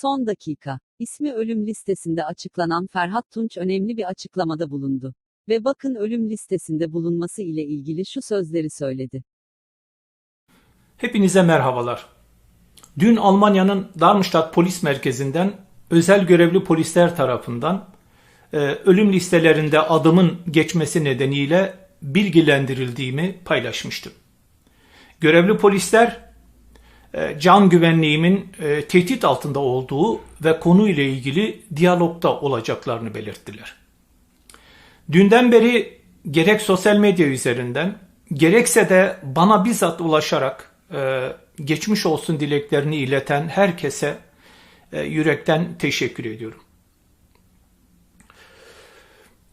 Son dakika. İsmi ölüm listesinde açıklanan Ferhat Tunç önemli bir açıklamada bulundu. Ve bakın ölüm listesinde bulunması ile ilgili şu sözleri söyledi. Hepinize merhabalar. Dün Almanya'nın Darmstadt polis merkezinden özel görevli polisler tarafından e, ölüm listelerinde adımın geçmesi nedeniyle bilgilendirildiğimi paylaşmıştım. Görevli polisler can güvenliğimin e, tehdit altında olduğu ve konuyla ilgili diyalogda olacaklarını belirttiler. Dünden beri gerek sosyal medya üzerinden gerekse de bana bizzat ulaşarak e, geçmiş olsun dileklerini ileten herkese e, yürekten teşekkür ediyorum.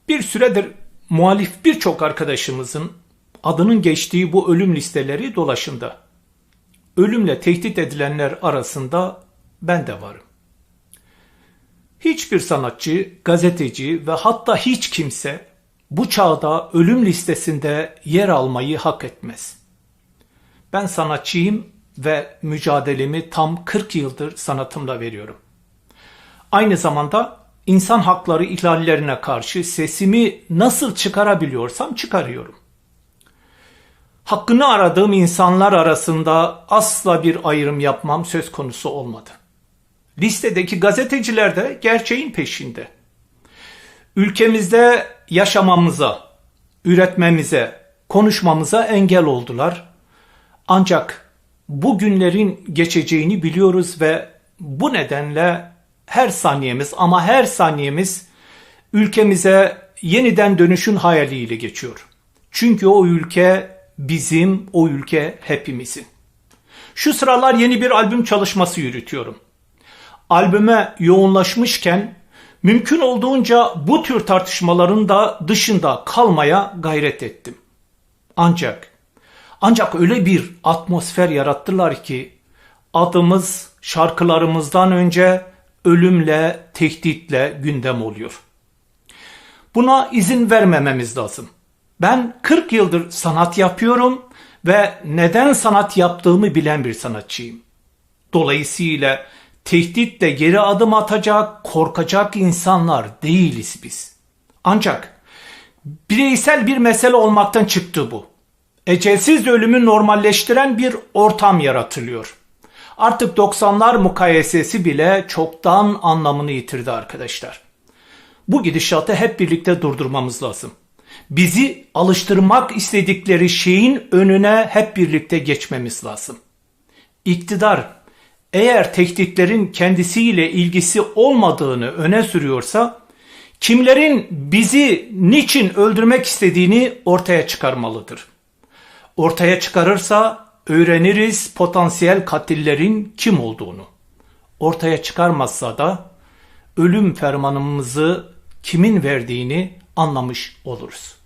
Bir süredir muhalif birçok arkadaşımızın adının geçtiği bu ölüm listeleri dolaşında. Ölümle tehdit edilenler arasında ben de varım. Hiçbir sanatçı, gazeteci ve hatta hiç kimse bu çağda ölüm listesinde yer almayı hak etmez. Ben sanatçıyım ve mücadelemi tam 40 yıldır sanatımla veriyorum. Aynı zamanda insan hakları ihlallerine karşı sesimi nasıl çıkarabiliyorsam çıkarıyorum. Hakkını aradığım insanlar arasında asla bir ayrım yapmam söz konusu olmadı. Listedeki gazeteciler de gerçeğin peşinde. Ülkemizde yaşamamıza, üretmemize, konuşmamıza engel oldular. Ancak bu günlerin geçeceğini biliyoruz ve bu nedenle her saniyemiz ama her saniyemiz ülkemize yeniden dönüşün hayaliyle geçiyor. Çünkü o ülke bizim, o ülke hepimizin. Şu sıralar yeni bir albüm çalışması yürütüyorum. Albüme yoğunlaşmışken mümkün olduğunca bu tür tartışmaların da dışında kalmaya gayret ettim. Ancak ancak öyle bir atmosfer yarattılar ki adımız şarkılarımızdan önce ölümle, tehditle gündem oluyor. Buna izin vermememiz lazım. Ben 40 yıldır sanat yapıyorum ve neden sanat yaptığımı bilen bir sanatçıyım. Dolayısıyla tehditle geri adım atacak, korkacak insanlar değiliz biz. Ancak bireysel bir mesele olmaktan çıktı bu. Ecelsiz ölümü normalleştiren bir ortam yaratılıyor. Artık 90'lar mukayesesi bile çoktan anlamını yitirdi arkadaşlar. Bu gidişatı hep birlikte durdurmamız lazım. Bizi alıştırmak istedikleri şeyin önüne hep birlikte geçmemiz lazım. İktidar eğer tehditlerin kendisiyle ilgisi olmadığını öne sürüyorsa kimlerin bizi niçin öldürmek istediğini ortaya çıkarmalıdır. Ortaya çıkarırsa öğreniriz potansiyel katillerin kim olduğunu. Ortaya çıkarmazsa da ölüm fermanımızı kimin verdiğini anlamış oluruz.